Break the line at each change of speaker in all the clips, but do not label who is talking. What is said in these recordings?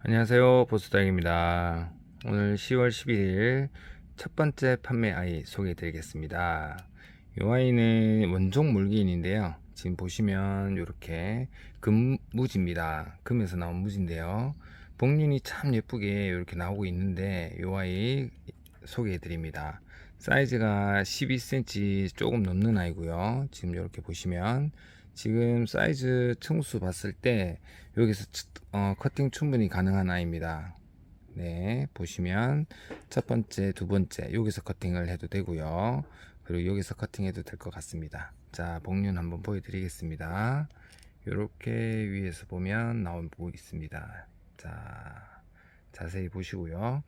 안녕하세요. 보스닥입니다. 오늘 10월 11일 첫 번째 판매 아이 소개해 드리겠습니다. 이 아이는 원종 물기인인데요. 지금 보시면 이렇게 금무지입니다. 금에서 나온 무지인데요. 복륜이 참 예쁘게 이렇게 나오고 있는데 이 아이 소개해 드립니다. 사이즈가 12cm 조금 넘는 아이고요. 지금 이렇게 보시면 지금 사이즈 층수 봤을 때 여기서 어, 커팅 충분히 가능한 아이입니다. 네, 보시면 첫 번째, 두 번째 여기서 커팅을 해도 되고요. 그리고 여기서 커팅해도 될 것 같습니다. 자, 복륜 한번 보여드리겠습니다. 이렇게 위에서 보면 나오고 있습니다. 자, 자세히 보시고요.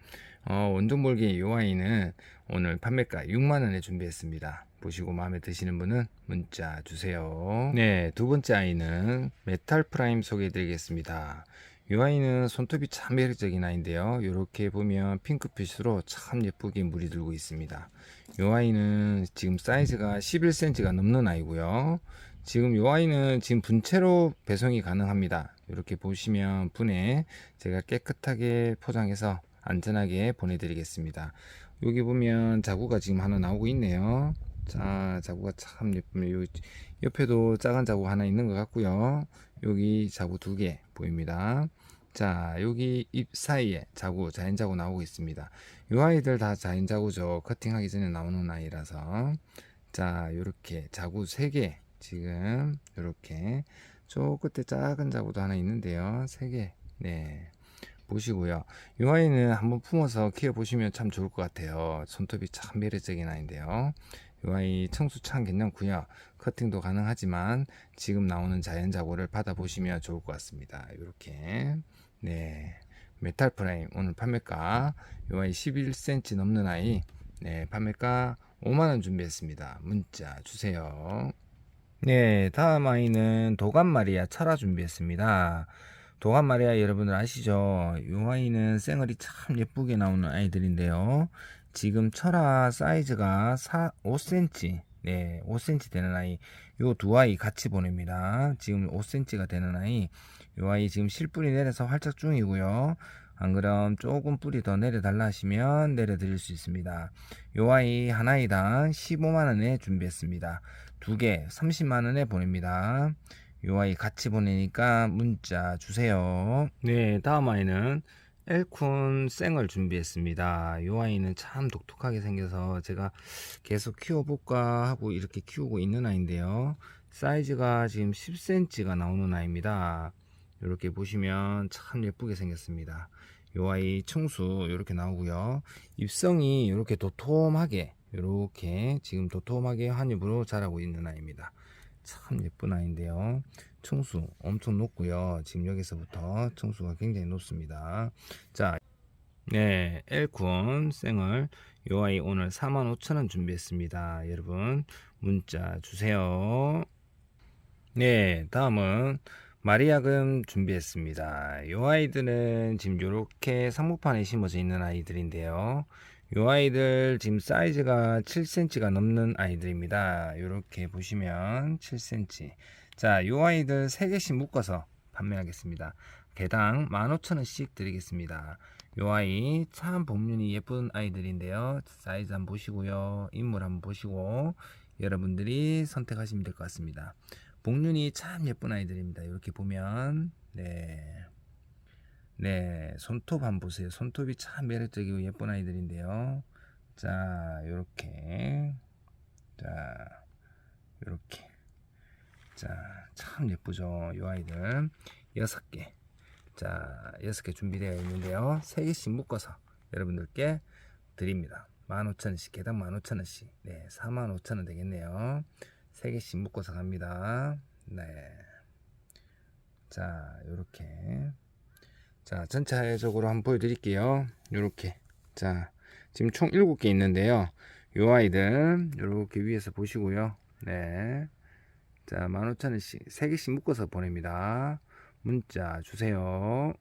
어, 원종몰기 이 아이는 오늘 판매가 6만원에 준비했습니다. 보시고 마음에 드시는 분은 문자 주세요. 네, 두 번째 아이는 메탈 프라임 소개해 드리겠습니다. 이 아이는 손톱이 참 매력적인 아이인데요. 이렇게 보면 핑크빛으로 참 예쁘게 물이 들고 있습니다. 이 아이는 지금 사이즈가 11cm가 넘는 아이고요. 지금 이 아이는 지금 분체로 배송이 가능합니다. 이렇게 보시면 분에 제가 깨끗하게 포장해서 안전하게 보내드리겠습니다. 여기 보면 자구가 지금 하나 나오고 있네요. 자, 자구가 참 예쁘네요. 옆에도 작은 자구 하나 있는 것 같고요. 여기 자구 두 개 보입니다. 자, 여기 입 사이에 자구, 자연 자구 나오고 있습니다. 이 아이들 다 자연 자구죠. 커팅하기 전에 나오는 아이라서. 자, 이렇게 자구 세개 지금 이렇게 저 끝에 작은 자구도 하나 있는데요. 세 개. 네. 보시고요. 이 아이는 한번 품어서 키워 보시면 참 좋을 것 같아요. 손톱이 참 매력적인 아이인데요. 이 아이 청수 참 괜찮고요. 커팅도 가능하지만 지금 나오는 자연 자고를 받아 보시면 좋을 것 같습니다. 이렇게 네 메탈 프레임 오늘 판매가 이 아이 11cm 넘는 아이 네 판매가 5만 원 준비했습니다. 문자 주세요. 네 다음 아이는 도감 마리아 철화 준비했습니다. 도감 마리아 여러분들 아시죠? 이 아이는 쌩얼이 참 예쁘게 나오는 아이들인데요. 지금 철화 사이즈가 4, 5cm, 네, 5cm 되는 아이, 요 두 아이 같이 보냅니다. 지금 5cm가 되는 아이, 요 아이 지금 실뿌리 내려서 활착 중이고요. 안 그럼 조금 뿌리 더 내려달라 하시면 내려드릴 수 있습니다. 요 아이 하나이당 15만원에 준비했습니다. 두 개 30만 원에 보냅니다. 요 아이 같이 보내니까 문자 주세요. 네, 다음 아이는 엘쿤 생을 준비했습니다. 요 아이는 참 독특하게 생겨서 제가 계속 키워볼까 하고 이렇게 키우고 있는 아이인데요. 사이즈가 지금 10cm가 나오는 아이입니다. 이렇게 보시면 참 예쁘게 생겼습니다. 요 아이 청수 이렇게 나오고요. 입성이 이렇게 도톰하게 이렇게 지금 도톰하게 한 입으로 자라고 있는 아이입니다. 참 예쁜 아이인데요. 청수 엄청 높고요. 지금 여기서부터 청수가 굉장히 높습니다. 자, 네, 엘쿤 생을 요 아이 오늘 45,000원 준비했습니다. 여러분 문자 주세요. 네, 다음은 마리아금 준비했습니다. 요 아이들은 지금 요렇게 상무판에 심어져 있는 아이들인데요. 요 아이들 지금 사이즈가 7cm가 넘는 아이들입니다. 이렇게 보시면 7cm. 자, 요 아이들 3개씩 묶어서 판매하겠습니다. 개당 15,000원씩 드리겠습니다. 요 아이 참 복륜이 예쁜 아이들인데요. 사이즈 한번 보시고요. 인물 한번 보시고 여러분들이 선택하시면 될 것 같습니다. 복륜이 참 예쁜 아이들입니다. 이렇게 보면 네. 네, 손톱 한번 보세요. 손톱이 참 매력적이고 예쁜 아이들인데요. 자, 요렇게. 자, 요렇게. 자, 참 예쁘죠. 요 아이들. 여섯 개. 자, 여섯 개 준비되어 있는데요. 세 개씩 묶어서 여러분들께 드립니다. 15,000원씩, 개당 15,000원씩. 네, 45,000원 되겠네요. 세 개씩 묶어서 갑니다. 네. 자, 요렇게. 자, 전체적으로 한번 보여드릴게요. 요렇게. 자, 지금 총 7개 있는데요. 요 아이들, 요렇게 위에서 보시고요. 네. 자, 15,000원씩, 3개씩 묶어서 보냅니다. 문자 주세요.